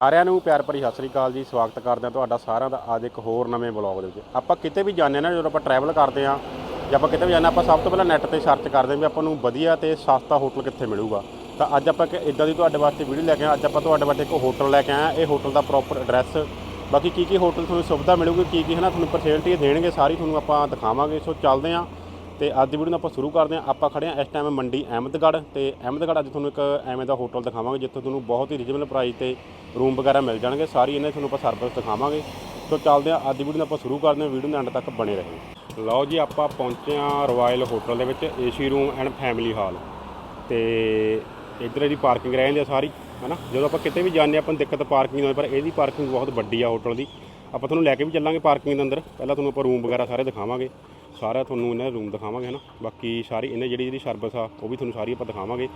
ਸਾਰਿਆਂ ਨੂੰ ਪਿਆਰ ਭਰੀ ਸਤਿ ਸ੍ਰੀ ਅਕਾਲ ਜੀ। ਸਵਾਗਤ ਕਰਦੇ ਹਾਂ ਤੁਹਾਡਾ ਸਾਰਿਆਂ ਦਾ ਅੱਜ ਇੱਕ ਹੋਰ ਨਵੇਂ ਵਲੌਗ ਦੇ ਵਿੱਚ। ਆਪਾਂ ਕਿਤੇ ਵੀ ਜਾਂਦੇ ਹਾਂ ਨਾ, ਜਦੋਂ ਆਪਾਂ ਟਰੈਵਲ ਕਰਦੇ ਹਾਂ ਜਾਂ ਆਪਾਂ ਕਿਤੇ ਵੀ ਜਾਂਦੇ ਹਾਂ, ਆਪਾਂ ਸਭ ਤੋਂ ਪਹਿਲਾਂ ਨੈੱਟ ਤੇ ਸਰਚ ਕਰਦੇ ਹਾਂ ਵੀ ਆਪਾਂ ਨੂੰ ਵਧੀਆ ਤੇ ਸਸਤਾ ਹੋਟਲ ਕਿੱਥੇ ਮਿਲੂਗਾ। ਤਾਂ ਅੱਜ ਆਪਾਂ ਇੱਕ ਇਦਾਂ ਦੀ ਤੁਹਾਡੇ ਵਾਸਤੇ ਵੀਡੀਓ ਲੈ ਕੇ ਆਏ ਅੱਜ ਆਪਾਂ ਤੁਹਾਡੇ ਵਾਸਤੇ ਇੱਕ ਹੋਟਲ ਲੈ ਕੇ ਆਏ ਹਾਂ। ਇਹ ਹੋਟਲ ਦਾ ਪ੍ਰੋਪਰ ਐਡਰੈਸ ਬਾਕੀ ਕੀ ਕੀ ਹੋਟਲ ਤੁਹਾਨੂੰ ਸੁਵਿਧਾ ਮਿਲੂਗੀ ਕੀ ਕੀ ਹੈ ਨਾ, ਤੁਹਾਨੂੰ ਫੈਸਿਲਿਟੀ ਦੇਣਗੇ, ਸਾਰੀ ਤੁਹਾਨੂੰ ਆਪਾਂ ਦਿਖਾਵਾਂਗੇ। ਸੋ ਚੱਲਦੇ ਹਾਂ। ਤੇ ਅੱਜ ਦੀ ਵੀਡੀਓ ਨੂੰ ਆਪਾਂ ਸ਼ੁਰੂ ਕਰਦੇ ਹਾਂ। ਆਪਾਂ ਖੜੇ ਹਾਂ ਇਸ ਟਾਈਮ ਮੰਡੀ ਅਹਿਮਦਗੜ੍ਹ ਤੇ ਅਹਿਮਦਗੜ੍ਹ ਅੱਜ ਤੁਹਾਨੂੰ ਇੱਕ ਐਵੇਂ ਦਾ ਹੋਟਲ ਦਿਖਾਵਾਂਗੇ, ਜਿੱਥੇ ਤੁਹਾਨੂੰ ਬਹੁਤ ਹੀ ਰੀਜਨੇਬਲ ਪ੍ਰਾਈਸ ਤੇ ਰੂਮ ਵਗੈਰਾ ਮਿਲ ਜਾਣਗੇ। ਸਾਰੀ ਇਹਨੇ ਤੁਹਾਨੂੰ ਆਪਾਂ ਸਰਵਿਸ ਦਿਖਾਵਾਂਗੇ। ਸੋ ਚੱਲਦੇ ਹਾਂ। ਅੱਜ ਦੀ ਵੀਡੀਓ ਨੂੰ ਆਪਾਂ ਸ਼ੁਰੂ ਕਰਦੇ ਹਾਂ। ਵੀਡੀਓ ਦੇ ਐਂਡ ਤੱਕ ਬਣੇ ਰਹੋ। ਲਓ ਜੀ, ਆਪਾਂ ਪਹੁੰਚੇ ਹਾਂ ਰਾਇਲ ਹੋਟਲ ਦੇ ਵਿੱਚ AC room and family hall ਤੇ ਇੱਧਰ ਇਹਦੀ ਪਾਰਕਿੰਗ ਰਹਿ ਜਾਂਦੀ ਆ ਸਾਰੀ, ਹਨਾ? ਜਦੋਂ ਆਪਾਂ ਕਿਤੇ ਵੀ ਜਾਂਦੇ ਹਾਂ, ਆਪਾਂ ਨੂੰ ਦਿੱਕਤ ਪਾਰਕਿੰਗ ਦੀ ਪਰ ਇਹਦੀ ਪਾਰਕਿੰਗ ਬਹੁਤ ਵੱਡੀ ਆ ਹੋਟਲ ਦੀ। ਆਪਾਂ ਤੁਹਾਨੂੰ ਲੈ ਕੇ ਵੀ ਚੱਲਾਂਗੇ ਪਾਰਕਿੰਗ ਦੇ ਅੰਦਰ। ਪਹਿਲਾਂ ਤੁਹਾਨੂੰ ਆਪਾਂ ਰੂਮ ਵਗੈਰਾ ਸਾਰੇ ਦਿਖਾਵਾਂਗੇ। ਸਾਰਾ ਤੁਹਾਨੂੰ ਇਹਨਾਂ ਦਾ ਰੂਮ ਦਿਖਾਵਾਂਗੇ ਹਨਾ। ਬਾਕੀ ਸਾਰੀ ਇਹਨੇ ਜਿਹੜੀ ਜਿਹੜੀ ਸਰਵਿਸ ਆ, ਉਹ ਵੀ ਤੁਹਾਨੂੰ ਸਾਰੀ ਆਪਾਂ ਦਿਖਾਵਾਂਗੇ।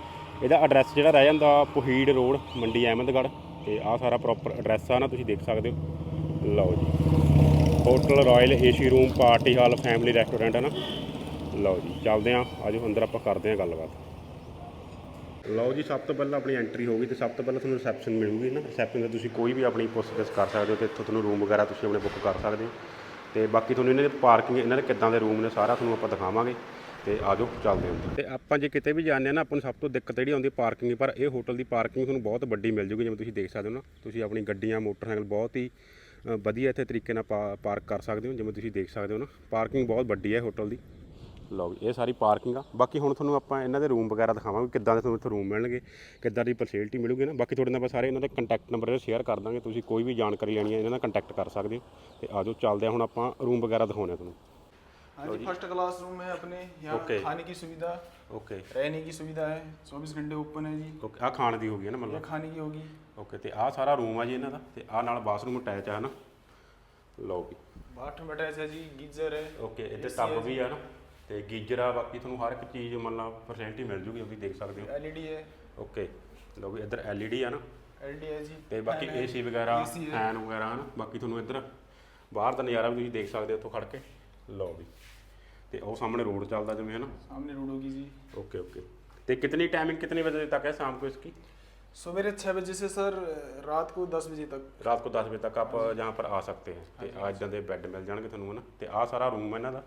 ਇਹਦਾ ਐਡਰੈਸ ਜਿਹੜਾ ਰਹਿ ਜਾਂਦਾ ਪੁਹੀੜ ਰੋਡ, ਮੰਡੀ ਅਹਿਮਦਗੜ੍ਹ। ਤੇ ਆਹ ਸਾਰਾ ਪ੍ਰੋਪਰ ਐਡਰੈਸ ਆ ਨਾ, ਤੁਸੀਂ ਦੇਖ ਸਕਦੇ ਹੋ। ਲਓ ਜੀ। Hotel royal AC room party hall family restaurant ਹੈ ਨਾ। ਲਓ ਜੀ, ਚੱਲਦੇ ਆਂ। ਆਜੋ ਅੰਦਰ ਆਪਾਂ ਕਰਦੇ ਆਂ ਗੱਲਬਾਤ। ਲਓ ਜੀ, ਸਭ ਤੋਂ ਪਹਿਲਾਂ ਆਪਣੀ ਐਂਟਰੀ ਹੋਗੀ ਤੇ ਸਭ ਤੋਂ ਪਹਿਲਾਂ ਤੁਹਾਨੂੰ ਰਿਸੈਪਸ਼ਨ ਮਿਲੂਗੀ ਨਾ। ਰਿਸੈਪਸ਼ਨ ਤੇ ਤੁਸੀਂ ਕੋਈ ਵੀ ਆਪਣੀ ਪੁੱਛਗਿੱਛ ਕਰ ਸਕਦੇ ਹੋ ਤੇ ਇੱਥੋਂ ਤੁਹਾਨੂੰ ਰੂਮ ਵਗੈਰਾ ਤੁਸੀਂ ਆਪਣੇ ਬੁੱਕ ਕਰ ਸਕਦੇ ਹੋ। ਤੇ ਬਾਕੀ ਤੁਹਾਨੂੰ ਇਹਨਾਂ ਦੀ ਪਾਰਕਿੰਗ, ਇਹਨਾਂ ਦੇ ਕਿੱਦਾਂ ਦੇ ਰੂਮ ਨੇ, ਸਾਰਾ ਤੁਹਾਨੂੰ ਆਪਾਂ ਦਿਖਾਵਾਂਗੇ ਤੇ ਜਾਓ, ਚੱਲਦੇ ਹਾਂ। ਤੇ ਆਪਾਂ ਜੇ ਕਿਤੇ ਵੀ ਜਾਂਦੇ ਆ ਨਾ, ਆਪਾਂ ਨੂੰ ਸਭ ਤੋਂ ਦਿੱਕਤ ਜਿਹੜੀ ਆਉਂਦੀ ਪਾਰਕਿੰਗ ਦੀ, ਪਰ ਇਹ ਹੋਟਲ ਦੀ ਪਾਰਕਿੰਗ ਤੁਹਾਨੂੰ ਬਹੁਤ ਵੱਡੀ ਮਿਲ ਜੂਗੀ, ਜਿਵੇਂ ਤੁਸੀਂ ਦੇਖ ਸਕਦੇ ਹੋ ਨਾ। ਤੁਸੀਂ ਆਪਣੀ ਗੱਡੀਆਂ, ਮੋਟਰਸਾਈਕਲ ਬਹੁਤ ਹੀ ਵਧੀਆ ਇੱਥੇ ਤਰੀਕੇ ਨਾਲ ਪਾ- ਪਾਰਕ ਕਰ ਸਕਦੇ ਹੋ, ਜਿਵੇਂ ਤੁਸੀਂ ਦੇਖ ਸਕਦੇ ਹੋ ਨਾ। ਪਾਰਕਿੰਗ ਬਹੁਤ ਵੱਡੀ ਹੈ ਹੋਟਲ ਦੀ। ਲਓ ਜੀ ਇਹ ਸਾਰੀ ਪਾਰਕਿੰਗ ਆ ਬਾਕੀ ਹੁਣ ਤੁਹਾਨੂੰ ਆਪਾਂ ਇਹਨਾਂ ਦੇ ਰੂਮ ਵਗੈਰਾ ਦਿਖਾਵਾਂਗੇ ਕਿੱਦਾਂ ਦੇ ਤੁਹਾਨੂੰ ਇੱਥੇ ਰੂਮ ਮਿਲਣਗੇ ਕਿੱਦਾਂ ਦੀ ਫੈਸਿਲਿਟੀ ਮਿਲੂਗੀ ਨਾ ਬਾਕੀ ਤੁਹਾਡੇ ਨਾਲ ਆਪਾਂ ਸਾਰੇ ਇਹਨਾਂ ਦੇ ਕੰਟੈਕਟ ਨੰਬਰ ਸ਼ੇਅਰ ਕਰ ਦਾਂਗੇ ਤੁਸੀਂ ਕੋਈ ਵੀ ਜਾਣਕਾਰੀ ਲੈਣੀ ਹੈ ਇਹਨਾਂ ਨਾਲ ਕੰਟੈਕਟ ਕਰ ਸਕਦੇ ਹੋ ਤੇ ਆਜੋ ਚੱਲਦੇ ਹਾਂ ਹੁਣ ਆਪਾਂ ਰੂਮ ਵਗੈਰਾ ਦਿਖਾਉਂਦੇ ਹਾਂ ਤੁਹਾਨੂੰ हाँ जी फर्स्ट क्लास रूम है अपने यहाँ ओके। खाने की सुविधा ਓਕੇ रहने की सुविधा है चौबीस घंटे ओपन है जी ਓਕੇ ਆ ਖਾਣ ਦੀ ਹੋ ਗਈ ਹੈ ਨਾ ये ਮਤਲਬ खाने की होगी ਓਕੇ ਤੇ ਆਹ ਸਾਰਾ ਰੂਮ ਆ ਜੀ ਇਹਨਾਂ ਦਾ ਤੇ ਆਹ ਨਾਲ ਬਾਥਰੂਮ ਅਟੈਚ ਆ ਨਾ ਲਓ ਜੀ बाथरूम अटैच है जी गीजर है ਓਕੇ ਇੱਥੇ ਟੱਬ ਵੀ ਆ ਨਾ ਤੇ ਗੀਜ਼ਰ ਆ ਬਾਕੀ ਤੁਹਾਨੂੰ ਹਰ ਇੱਕ ਚੀਜ਼ ਮਤਲਬ ਪਰਸੈਂਟ ਹੀ ਮਿਲ ਜੂਗੀ ਤੁਸੀਂ ਦੇਖ ਸਕਦੇ ਹੋ। LED ਹੈ। ਓਕੇ ਲਓ ਵੀ ਇੱਧਰ LED ਆ ਨਾ। LED ਹੈ ਜੀ। ਤੇ ਬਾਕੀ AC ਵਗੈਰਾ ਫੈਨ ਵਗੈਰਾ ਨਾ ਬਾਕੀ ਤੁਹਾਨੂੰ ਇੱਧਰ ਬਾਹਰ ਦਾ ਨਜ਼ਾਰਾ ਵੀ ਤੁਸੀਂ ਦੇਖ ਸਕਦੇ ਹੋ ਉੱਥੋਂ ਖੜ ਕੇ। ਲਓ ਵੀ। ਤੇ ਉਹ ਸਾਹਮਣੇ ਰੋਡ ਚੱਲਦਾ ਜਿਵੇਂ ਹੈ ਨਾ सामने रोड होगी ਜੀ। ਓਕੇ ਓਕੇ ਤੇ ਕਿਤਨੀ ਟਾਈਮਿੰਗ ਕਿਤਨੇ ਵਜੇ ਤੱਕ ਹੈ ਸ਼ਾਮ को इसकी सवेरे छः बजे से सर रात को दस बजे तक ਰਾਤ ਕੋ 10 ਵਜੇ ਤੱਕ ਆਪ ਜਹਾਂ ਪਰ ਆ ਸਕਤੇ ਹੈ। ਤੇ ਆ ਇਦਾਂ ਦੇ ਬੈੱਡ ਮਿਲ ਜਾਣਗੇ ਤੁਹਾਨੂੰ ਹੈ ਨਾ ਤੇ ਆ ਸਾਰਾ ਰੂਮ ਹੈ ਇਹਨਾਂ ਦਾ।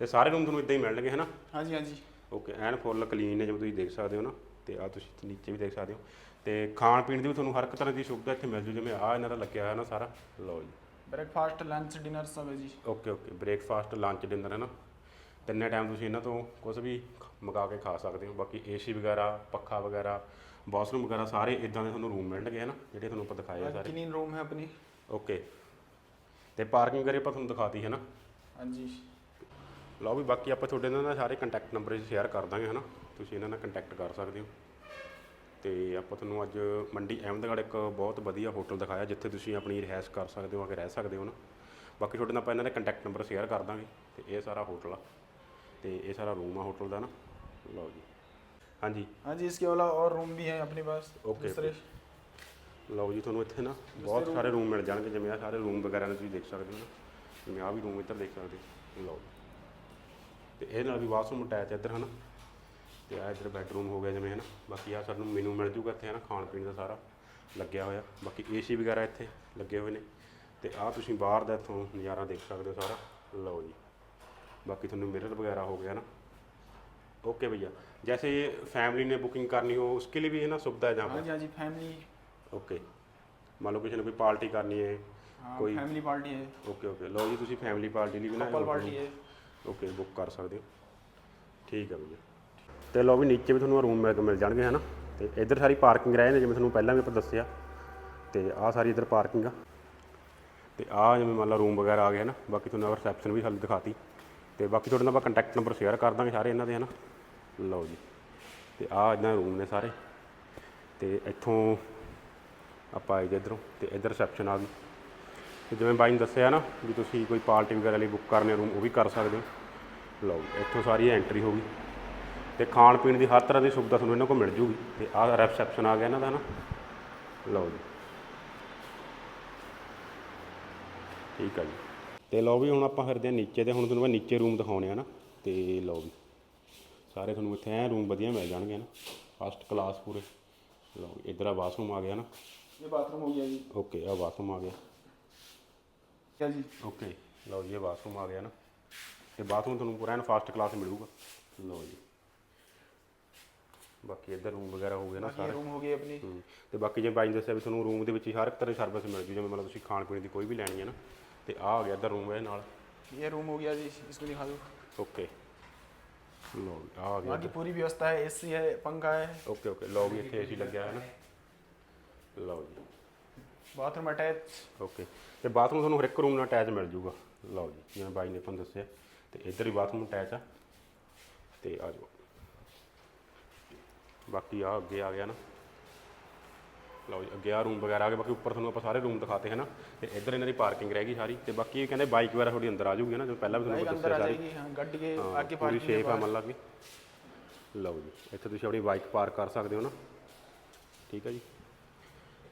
ਤੇ ਸਾਰੇ ਰੂਮ ਤੁਹਾਨੂੰ ਇਦਾਂ ਹੀ ਮਿਲਣਗੇ ਹਨਾ ਹਾਂਜੀ ਹਾਂਜੀ। ਓਕੇ ਐਨ ਫੁੱਲ ਕਲੀਨ ਹੈ ਜਿਵੇਂ ਤੁਸੀਂ ਦੇਖ ਸਕਦੇ ਹੋ ਨਾ ਤੇ ਆ ਤੁਸੀਂ ਨੀਚੇ ਵੀ ਦੇਖ ਸਕਦੇ ਹੋ। ਤੇ ਖਾਣ ਪੀਣ ਦੀ ਵੀ ਤੁਹਾਨੂੰ ਹਰ ਇੱਕ ਤਰ੍ਹਾਂ ਦੀ ਸੁਵਿਧਾ ਇੱਥੇ ਮਿਲ ਜੂ ਜਿਵੇਂ ਆ ਇਹਨਾਂ ਦਾ ਲੱਗਿਆ ਹੋਇਆ ਨਾ ਸਾਰਾ। ਲਓ ਜੀ। ਬ੍ਰੇਕਫਾਸਟ ਲੰਚ ਡਿਨਰ ਸਭ ਹੈ ਜੀ। Okay okay. Breakfast lunch dinner ਹੈ ਨਾ? ਤਿੰਨੇ ਟਾਈਮ ਤੁਸੀਂ ਇਹਨਾਂ ਤੋਂ ਕੁਝ ਵੀ ਮੰਗਾ ਕੇ ਖਾ ਸਕਦੇ ਹੋ। ਬਾਕੀ ਏਸੀ ਵਗੈਰਾ ਪੱਖਾ ਵਗੈਰਾ ਬਾਥਰੂਮ ਵਗੈਰਾ ਸਾਰੇ ਇਦਾਂ ਦੇ ਤੁਹਾਨੂੰ ਰੂਮ ਮਿਲਣਗੇ ਹੈ ਨਾ? ਜਿਹੜੇ ਤੁਹਾਨੂੰ ਆਪਾਂ ਦਿਖਾਏ ਆ ਸਾਰੇ। ਕਿੰਨੀ ਰੂਮ ਹੈ ਆਪਣੀ? ਓਕੇ। ਤੇ ਪਾਰਕਿੰਗ ਕਰੇ ਆਪਾਂ ਤੁਹਾਨੂੰ ਦਿਖਾਤੀ ਹੈ ਨਾ? ਹਾਂਜੀ। ਲਓ ਵੀ ਬਾਕੀ ਆਪਾਂ ਤੁਹਾਡੇ ਨਾਲ ਨਾ ਸਾਰੇ ਕੰਟੈਕਟ ਨੰਬਰ ਸ਼ੇਅਰ ਕਰ ਦਾਂਗੇ ਹਨਾ ਤੁਸੀਂ ਇਹਨਾਂ ਨਾਲ ਕੰਟੈਕਟ ਕਰ ਸਕਦੇ ਹੋ ਤੇ ਆਪਾਂ ਤੁਹਾਨੂੰ ਅੱਜ ਮੰਡੀ ਅਹਿਮਦਗੜ੍ਹ ਇੱਕ ਬਹੁਤ ਵਧੀਆ ਹੋਟਲ ਦਿਖਾਇਆ ਜਿੱਥੇ ਤੁਸੀਂ ਆਪਣੀ ਰਿਹਾਇਸ਼ ਕਰ ਸਕਦੇ ਹੋ ਆ ਕੇ ਰਹਿ ਸਕਦੇ ਹੋ ਨਾ ਬਾਕੀ ਤੁਹਾਡੇ ਨਾਲ ਆਪਾਂ ਇਹਨਾਂ ਦੇ ਕੰਟੈਕਟ ਨੰਬਰ ਸ਼ੇਅਰ ਕਰ ਦਾਂਗੇ ਤੇ ਇਹ ਸਾਰਾ ਹੋਟਲ ਆ ਤੇ ਇਹ ਸਾਰਾ ਰੂਮ ਆ ਹੋਟਲ ਦਾ ਨਾ ਲਓ ਜੀ ਹਾਂਜੀ हाँ जी इसके अलावा और रूम भी है अपने पास ओके, दूसरे ਲਓ ਜੀ ਤੁਹਾਨੂੰ ਇੱਥੇ ਨਾ ਬਹੁਤ ਸਾਰੇ ਰੂਮ ਮਿਲ ਜਾਣਗੇ ਜਿਵੇਂ ਆ ਸਾਰੇ ਰੂਮ ਵਗੈਰਾ ਨੇ ਤੁਸੀਂ ਦੇਖ ਸਕਦੇ ਹੋ ਨਾ ਜਿਵੇਂ ਆ ਵੀ ਰੂਮ ਇੱਧਰ ਦੇਖ ਸਕਦੇ ਹੋ ਲਓ ਤੇ ਇਹ ਨਾਲ ਵੀ ਵਾਸ਼ਰੂਮ ਅਟੈਚ ਇੱਧਰ ਹਨਾ? ਤੇ ਆ ਇੱਧਰ ਬੈਡਰੂਮ ਹੋ ਗਿਆ ਜਿਵੇਂ ਹਨਾ? ਬਾਕੀ ਆ ਸਾਨੂੰ ਮੈਨੂੰ ਮਿਲ ਜੂਗਾ ਇੱਥੇ ਹਨਾ? ਖਾਣ ਪੀਣ ਦਾ ਸਾਰਾ ਲੱਗਿਆ ਹੋਇਆ। ਬਾਕੀ ਏਸੀ ਵਗੈਰਾ ਇੱਥੇ ਲੱਗੇ ਹੋਏ ਨੇ। ਤੇ ਆ ਤੁਸੀਂ ਬਾਹਰ ਦਾ ਇੱਥੋਂ ਨਜ਼ਾਰਾ ਦੇਖ ਸਕਦੇ ਹੋ ਸਾਰਾ। ਲਓ ਜੀ। ਬਾਕੀ ਤੁਹਾਨੂੰ ਮਿਰਰ ਵਗੈਰਾ ਹੋ ਗਿਆ ਨਾ ਓਕੇ भैया ਜੈਸੇ फैमिली ਨੇ ਬੁਕਿੰਗ ਕਰਨੀ ਹੋ ਉਸਕੇ ਲਈ ਵੀ है ਨਾ सुविधा है हाँ जी हाँ जी फैमिली ओके मान लो किसी ने कोई पार्टी करनी है हाँ, कोई फैमिली पार्टी है ओके ਤੁਸੀਂ ਫੈਮਿਲੀ ਪਾਰਟੀ ਲਈ ਵੀ ਨਾ ਕਪਲ ਪਾਰਟੀ ਹੈ। ਓਕੇ ਬੁੱਕ ਕਰ ਸਕਦੇ ਹੋ। ਠੀਕ ਹੈ ਭਈਆ ਤੇ ਲਓ ਵੀ ਨੀਚੇ ਵੀ ਤੁਹਾਨੂੰ ਰੂਮ ਮਿਲ ਮਿਲ ਜਾਣਗੇ, ਹਨਾ? ਤੇ ਇੱਧਰ ਸਾਰੀ ਪਾਰਕਿੰਗ ਰਹੇ ਨੇ ਜਿਵੇਂ ਤੁਹਾਨੂੰ ਪਹਿਲਾਂ ਵੀ ਆਪਾਂ ਦੱਸਿਆ। ਤੇ ਆਹ ਸਾਰੀ ਇੱਧਰ ਪਾਰਕਿੰਗ ਆ। ਤੇ ਆਹ ਜਿਵੇਂ ਮੰਨ ਲਓ ਰੂਮ ਵਗੈਰਾ ਆ ਗਏ ਨਾ ਬਾਕੀ ਤੁਹਾਨੂੰ ਰਿਸੈਪਸ਼ਨ ਵੀ ਹਾਲੇ ਦਿਖਾਤੀ। ਤੇ ਬਾਕੀ ਤੁਹਾਡੇ ਨਾਲ ਆਪਾਂ ਕੰਟੈਕਟ ਨੰਬਰ ਸ਼ੇਅਰ ਕਰ ਦਾਂਗੇ ਸਾਰੇ ਇਹਨਾਂ ਦੇ, ਹਨਾ? ਲਓ ਜੀ। ਤੇ ਆਹ ਇਹਨਾਂ ਰੂਮ ਨੇ ਸਾਰੇ। ਤੇ ਇੱਥੋਂ ਆਪਾਂ ਆਏ ਜੇ ਇੱਧਰੋਂ। ਤੇ ਇੱਧਰ ਰਿਸੈਪਸ਼ਨ ਆ ਗਈ। ਤੇ ਜਿਵੇਂ ਬਾਈ ਨੇ ਦੱਸਿਆ ਨਾ ਵੀ ਤੁਸੀਂ ਕੋਈ ਪਾਰਟੀ ਵਗੈਰਾ ਲਈ ਬੁੱਕ ਕਰਨੇ ਰੂਮ ਉਹ ਵੀ ਕਰ ਸਕਦੇ ਹੋ। ਲਓ ਇੱਥੋਂ ਸਾਰੀ ਐਂਟਰੀ ਹੋ ਗਈ। ਤੇ ਖਾਣ ਪੀਣ ਦੀ ਹਰ ਤਰ੍ਹਾਂ ਦੀ ਸੁਵਿਧਾ ਤੁਹਾਨੂੰ ਇਹਨਾਂ ਕੋਲ ਮਿਲ ਜੂਗੀ। ਤੇ ਆਹ ਰਿਸੈਪਸ਼ਨ ਆ ਗਿਆ ਇਹਨਾਂ ਦਾ ਨਾ। ਲਓ ਜੀ। ਠੀਕ ਆ ਜੀ। ਤੇ ਲਓ ਵੀ ਹੁਣ ਆਪਾਂ ਫਿਰਦੇ ਆ ਨੀਚੇ ਤੇ ਹੁਣ ਤੁਹਾਨੂੰ ਮੈਂ ਨੀਚੇ ਰੂਮ ਦਿਖਾਉਣੇ ਆ ਨਾ। ਤੇ ਲਓ ਵੀ ਸਾਰੇ ਤੁਹਾਨੂੰ ਇੱਥੇ ਐ ਰੂਮ ਵਧੀਆ ਮਿਲ ਜਾਣਗੇ ਨਾ। ਫਸਟ ਕਲਾਸ ਪੂਰੇ। ਲਓ ਇਧਰ ਆ ਬਾਥਰੂਮ ਆ ਗਿਆ ਨਾ। ਇਹ ਬਾਥਰੂਮ ਹੋ ਗਿਆ ਜੀ। ਓਕੇ ਆ ਬਾਥਰੂਮ ਆ ਗਿਆ। ਠੀਕ ਜੀ। ਓਕੇ ਲਓ ਇਹ ਬਾਥਰੂਮ ਆ ਗਿਆ ਨਾ। ਤੇ ਬਾਥਰੂਮ ਤੁਹਾਨੂੰ ਪੂਰਾ ਐਨ ਫਾਸਟ ਕਲਾਸ ਮਿਲੂਗਾ ਲਓ ਜੀ ਬਾਕੀ ਇੱਧਰ ਰੂਮ ਵਗੈਰਾ ਹੋ ਗਏ ਨਾ ये ਸਾਰੇ रूम हो गई अपनी ਹੂੰ। ਤੇ ਬਾਕੀ ਜੇ ਬਾਈ ਨੇ ਦੱਸਿਆ ਵੀ ਤੁਹਾਨੂੰ ਰੂਮ ਦੇ ਵਿੱਚ ਹੀ ਹਰ ਇੱਕ ਤਰ੍ਹਾਂ ਦੀ ਸਰਵਿਸ ਮਿਲ ਜੂ ਜਿਵੇਂ ਮਤਲਬ ਤੁਸੀਂ ਖਾਣ ਪੀਣ ਦੀ ਕੋਈ ਵੀ ਲੈਣੀ ਹੈ ਨਾ ਤੇ ਆ ਆ ਗਿਆ ਇੱਧਰ ਰੂਮ ਇਹ ਨਾਲ ये रूम हो गया जी इसको दिखा दो ਓਕੇ ਲਓ ਜੀ, ਆ ਆ ਗਿਆ बाकी पूरी व्यवस्था है एसी है पंखा है ਓਕੇ ਓਕੇ ਲਓ ਵੀ ਇੱਥੇ ਏਸੀ ਲੱਗਿਆ ਹੈ ਨਾ ਲਓ ਜੀ बाथरूम अटैच ਓਕੇ ਤੇ ਬਾਥਰੂਮ ਤੁਹਾਨੂੰ ਹਰ ਇੱਕ ਰੂਮ ਨਾਲ ਅਟੈਚ ਮਿਲ ਜੂਗਾ ਲਓ ਜੀ ਜਿਵੇਂ ਬਾਈ ਨੇ ਤੁਹਾਨੂੰ ਦੱਸਿਆ ਤੇ ਇੱਧਰ ਹੀ ਬਾਥਰੂਮ ਅਟੈਚ ਆ। ਤੇ ਆ ਜਾਓ। ਬਾਕੀ ਆ ਅੱਗੇ ਆ ਗਿਆ ਨਾ। ਲਓ ਜੀ ਅੱਗੇ ਆ ਰੂਮ ਵਗੈਰਾ ਆ ਗਏ। ਬਾਕੀ ਉੱਪਰ ਤੁਹਾਨੂੰ ਆਪਾਂ ਸਾਰੇ ਰੂਮ ਦਿਖਾਤੇ ਹਨਾ ਤੇ ਇੱਧਰ ਇਹਨਾਂ ਦੀ ਪਾਰਕਿੰਗ ਰਹਿ ਗਈ ਸਾਰੀ। ਤੇ ਬਾਕੀ ਇਹ ਕਹਿੰਦੇ ਬਾਈਕ ਵਗੈਰਾ ਤੁਹਾਡੀ ਅੰਦਰ ਆ ਜੂਗੀ ਨਾ? ਜੋ ਪਹਿਲਾਂ ਵੀ ਤੁਹਾਨੂੰ ਬਾਈਕ ਅੰਦਰ ਆ ਜਾਏਗੀ ਹਾਂ ਗੱਡੀ ਅੱਗੇ ਪਾਰਕਿੰਗ ਸ਼ੇਪ ਆ ਮੰਨ ਲਾ ਲਓ ਜੀ ਇੱਥੇ ਤੁਸੀਂ ਆਪਣੀ ਬਾਈਕ ਪਾਰਕ ਕਰ ਸਕਦੇ ਹੋ ਨਾ। ਠੀਕ ਹੈ ਜੀ?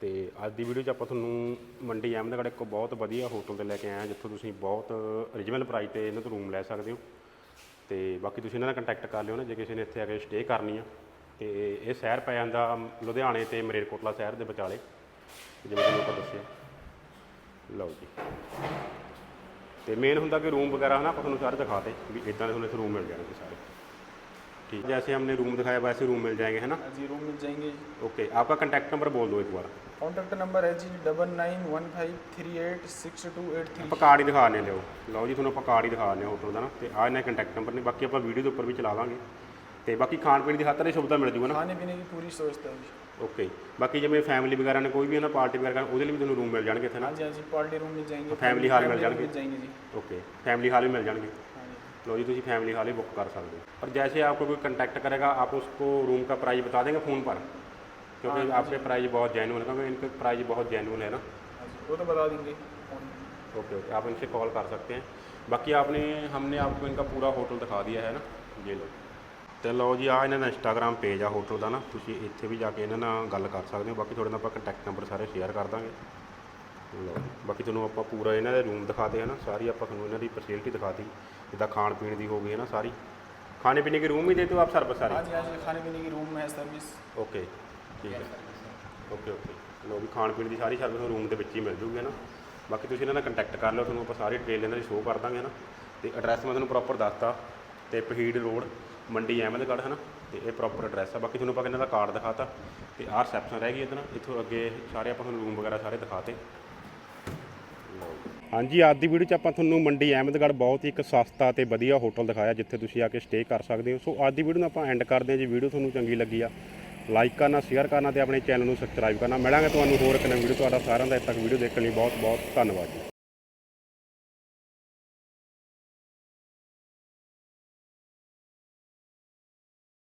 ਤੇ ਅੱਜ ਦੀ ਵੀਡੀਓ 'ਚ ਆਪਾਂ ਤੁਹਾਨੂੰ ਮੰਡੀ ਅਹਿਮਦਗੜ੍ਹ ਇੱਕ ਬਹੁਤ ਵਧੀਆ ਹੋਟਲ ਤੇ ਲੈ ਕੇ ਆਏ ਆ ਜਿੱਥੋਂ ਤੁਸੀਂ ਬਹੁਤ ਰੀਜਨਲ ਪ੍ਰਾਈਸ ਤੇ ਇਹਨਾਂ ਤੋਂ ਰੂਮ ਲੈ ਸਕਦੇ ਹੋ। ਤੇ ਬਾਕੀ ਤੁਸੀਂ ਇਹਨਾਂ ਨਾਲ ਕੰਟੈਕਟ ਕਰ ਲਿਓ ਨਾ, ਜੇ ਕਿਸੇ ਨੇ ਇੱਥੇ ਆ ਕੇ ਸਟੇ ਕਰਨੀ ਆ। ਤੇ ਇਹ ਸ਼ਹਿਰ ਪੈ ਜਾਂਦਾ ਲੁਧਿਆਣੇ ਤੇ ਮਰੇਰਕੋਟਲਾ ਸ਼ਹਿਰ ਦੇ ਵਿਚਾਲੇ। ਜਿਵੇਂ ਤੁਹਾਨੂੰ ਆਪਾਂ ਦੱਸਿਆ। ਲਓ ਜੀ। ਤੇ ਮੇਨ ਹੁੰਦਾ ਕਿ ਰੂਮ ਵਗੈਰਾ ਹਨਾ, ਆਪਾਂ ਤੁਹਾਨੂੰ ਸਾਰੇ ਦਿਖਾਤੇ ਵੀ ਇਦਾਂ ਦੇ ਤੁਹਾਨੂੰ ਇੱਥੇ ਰੂਮ ਮਿਲ ਜਾਣਗੇ ਸਾਰੇ। ठीक जैसे हमने रूम दिखाया वैसे रूम मिल जाएंगे है ना हाँ जी रूम मिल जाएंगे ओके आपका कंटैक्ट नंबर बोल दो एक बार कॉन्टैक्ट नंबर है जी double nine one five three eight six two eight three ਆਪਾਂ ਕਾਰਡ ਹੀ ਦਿਖਾਣੇ ਲਿਓ ਲਓ ਜੀ ਤੁਹਾਨੂੰ ਆਪਾਂ ਕਾਰਡ ਹੀ ਦਿਖਾਣੇ ਹੋਟਲ ਦਾ ਨਾ ਤੇ ਆਹ ਇਹਨਾਂ ਕੰਟੈਕਟ ਨੰਬਰ ਨੇ ਬਾਕੀ ਆਪਾਂ ਵੀਡੀਓ ਦੇ ਉੱਪਰ ਵੀ ਚਲਾ ਦਾਂਗੇ ਤੇ ਬਾਕੀ ਖਾਣ ਪੀਣ ਦੀ ਹਰ ਤਰ੍ਹਾਂ ਦੀ ਸੁਵਿਧਾ ਮਿਲ ਜੂਗਾ ਨਾ खाने पीने की पूरी व्यवस्था है जी ਓਕੇ ਬਾਕੀ ਜਿਵੇਂ ਫੈਮਿਲੀ ਵਗੈਰਾ ਨੇ ਕੋਈ ਵੀ ਹੈ ਨਾ ਪਾਰਟੀ ਵਗੈਰਾ ਕਰਨੀ, ਉਹਦੇ ਲਈ ਵੀ ਤੁਹਾਨੂੰ ਰੂਮ ਮਿਲ ਜਾਣਗੇ ਇੱਥੇ ਨਾ हाँ जी हाँ जी पार्टी रूम मिल जाएंगे फैमिली हॉल मिल room जाएंगे। मिल जाएंगे जी ओके फैमिली हाल भी मिल जाएंगे हाँ जी लो जी तुझी फैमिली हाल ही बुक कर सकते हो और जैसे आपको कोई कांटेक्ट करेगा आप उसको रूम का प्राइस बता देंगे फ़ोन पर क्योंकि आपके प्राइस बहुत जेन्यून है क्योंकि इनके प्राइस बहुत जेन्यून है ना हाँ जी वो तो बता देंगे फोन में। ओके ओके आप इनसे कॉल कर सकते हैं बाकी आपने हमने आपको इनका पूरा होटल दिखा दिया है ना ये लो ਤੇ ਲਓ ਜੀ ਆ ਇਹਨਾਂ ਦਾ ਇੰਸਟਾਗ੍ਰam ਪੇਜ ਆ ਹੋਟਲ ਦਾ ਨਾ ਤੁਸੀਂ ਇੱਥੇ ਵੀ ਜਾ ਕੇ ਇਹਨਾਂ ਨਾਲ ਗੱਲ ਕਰ ਸਕਦੇ ਹੋ ਬਾਕੀ ਤੁਹਾਡੇ ਨਾਲ ਆਪਾਂ ਕੰਟੈਕਟ ਨੰਬਰ ਸਾਰੇ ਸ਼ੇਅਰ ਕਰ ਦਾਂਗੇ ਲਓ ਜੀ। ਬਾਕੀ ਤੁਹਾਨੂੰ ਆਪਾਂ ਪੂਰਾ ਇਹਨਾਂ ਦੇ ਰੂਮ ਦਿਖਾਤੇ ਹੈ ਨਾ ਸਾਰੀ ਆਪਾਂ ਤੁਹਾਨੂੰ ਇਹਨਾਂ ਦੀ ਫੈਸਿਲਿਟੀ ਦਿਖਾਤੀ ਜਿੱਦਾਂ ਖਾਣ ਪੀਣ ਦੀ ਹੋ ਗਈ ਹੈ ਨਾ ਸਾਰੀ ਖਾਣੇ ਪੀਣੇ की रूम ही देते हो आप सर्विस सारी हाँ जी हाँ जी खाने पीने की रूम है सर्विस ਓਕੇ ਠੀਕ ਹੈ ਓਕੇ ਓਕੇ ਲੋ ਵੀ ਖਾਣ ਪੀਣ ਦੀ ਸਾਰੀ ਸਰਵਿਸ ਰੂਮ ਦੇ ਵਿੱਚ ਹੀ ਮਿਲ ਜੂਗੀ ਨਾ ਬਾਕੀ ਤੁਸੀਂ ਇਹਨਾਂ ਨਾਲ ਕੰਟੈਕਟ ਕਰ ਲਿਓ ਤੁਹਾਨੂੰ ਆਪਾਂ ਸਾਰੀ ਡਿਟੇਲ ਇਹਨਾਂ ਦੀ ਸ਼ੋਅ ਕਰ ਦਾਂਗੇ ਨਾ ਤੇ ਐਡਰੈਸ ਮੈਂ ਤੁਹਾਨੂੰ ਪ੍ਰੋਪਰ ਦੱਸਤਾ ਤੇ ਪਹੀੜ ਰੋਡ ਮੰਡੀ ਅਹਿਮਦਗੜ੍ਹ ਹੈ ਨਾ ਤੇ ਇਹ ਪ੍ਰੋਪਰ ਐਡਰੈਸ ਆ ਬਾਕੀ ਤੁਹਾਨੂੰ ਆਪਾਂ ਇਹਨਾਂ ਦਾ ਕਾਰਡ ਦਿਖਾਤਾ ਤੇ ਆਹ ਰਿਸੈਪਸ਼ਨ ਰਹਿ ਗਈ ਇਹਦੇ ਨਾਲ ਇੱਥੋਂ ਅੱਗੇ ਸਾਰੇ ਆਪਾਂ ਤੁਹਾਨੂੰ ਰੂਮ ਵਗੈਰਾ ਸਾਰੇ ਦਿਖਾਤੇ ਹਾਂਜੀ, ਅੱਜ ਦੀ ਵੀਡੀਓ 'ਚ ਆਪਾਂ ਤੁਹਾਨੂੰ ਮੰਡੀ ਅਹਿਮਦਗੜ੍ਹ ਬਹੁਤ ਹੀ ਇੱਕ ਸਸਤਾ ਤੇ ਵਧੀਆ ਹੋਟਲ ਦਿਖਾਇਆ, ਜਿੱਥੇ ਤੁਸੀਂ ਆ ਕੇ ਸਟੇ ਕਰ ਸਕਦੇ ਹੋ। ਸੋ ਅੱਜ ਦੀ ਵੀਡੀਓ ਨੂੰ ਆਪਾਂ ਐਂਡ ਕਰਦੇ ਹਾਂ ਜੀ। ਵੀਡੀਓ ਤੁਹਾਨੂੰ ਚੰਗੀ ਲੱਗੀ ਆ ਲਾਈਕ ਕਰਨਾ ਸ਼ੇਅਰ ਕਰਨਾ ਤੇ ਆਪਣੇ ਚੈਨਲ ਨੂੰ ਸਬਸਕ੍ਰਾਈਬ ਕਰਨਾ। ਮਿਲਾਂਗੇ ਤੁਹਾਨੂੰ ਹੋਰ ਇੱਕ ਨਵੀਂ ਵੀਡੀਓ ਤੁਹਾਡਾ ਸਾਰਿਆਂ ਦਾ। ਇੱਥੇ ਤੱਕ ਵੀਡੀਓ ਦੇਖਣ ਲਈ ਬਹੁਤ ਬਹੁਤ ਧੰਨਵਾਦ ਜੀ।